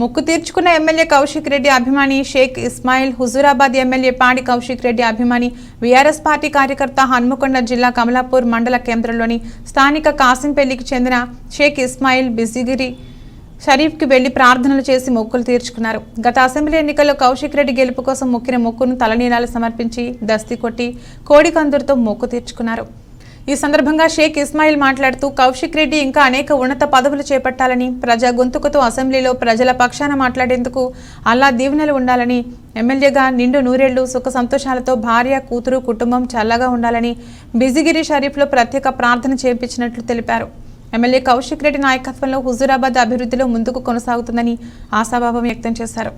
మొక్కు తీర్చుకున్న ఎమ్మెల్యే కౌశిక్ రెడ్డి అభిమాని షేక్ ఇస్మాయిల్ హుజూరాబాద్ ఎమ్మెల్యే పాడి కౌశిక్ రెడ్డి అభిమాని వీఆర్ఎస్ పార్టీ కార్యకర్త హన్మకొండ జిల్లా కమలాపూర్ మండల కేంద్రంలోని స్థానిక కాసింపల్లికి చెందిన షేక్ ఇస్మాయిల్ బిజిగిరి షరీఫ్కి వెళ్ళి ప్రార్థనలు చేసి మొక్కులు తీర్చుకున్నారు. గత అసెంబ్లీ ఎన్నికల్లో కౌశిక్ రెడ్డి గెలుపు కోసం మొక్కిన మొక్కును తలనీలాలు సమర్పించి దస్తి కొట్టి కోడికందులతో మొక్కు తీర్చుకున్నారు. ఈ సందర్భంగా షేక్ ఇస్మాయిల్ మాట్లాడుతూ కౌశిక్ రెడ్డి ఇంకా అనేక ఉన్నత పదవులు చేపట్టాలని ప్రజా గొంతుకుతో అసెంబ్లీలో ప్రజల పక్షాన మాట్లాడేందుకు అల్లా దీవెనలు ఉండాలని ఎమ్మెల్యేగా నిండు నూరేళ్ళు సుఖ సంతోషాలతో భార్య కూతురు కుటుంబం చల్లగా ఉండాలని బిజిగిరి షరీఫ్లో ప్రత్యేక ప్రార్థన చేయించినట్లు తెలిపారు. ఎమ్మెల్యే కౌశిక్ రెడ్డి నాయకత్వంలో హుజూరాబాద్ అభివృద్ధిలో ముందుకు కొనసాగుతుందని ఆశాభావం వ్యక్తం చేశారు.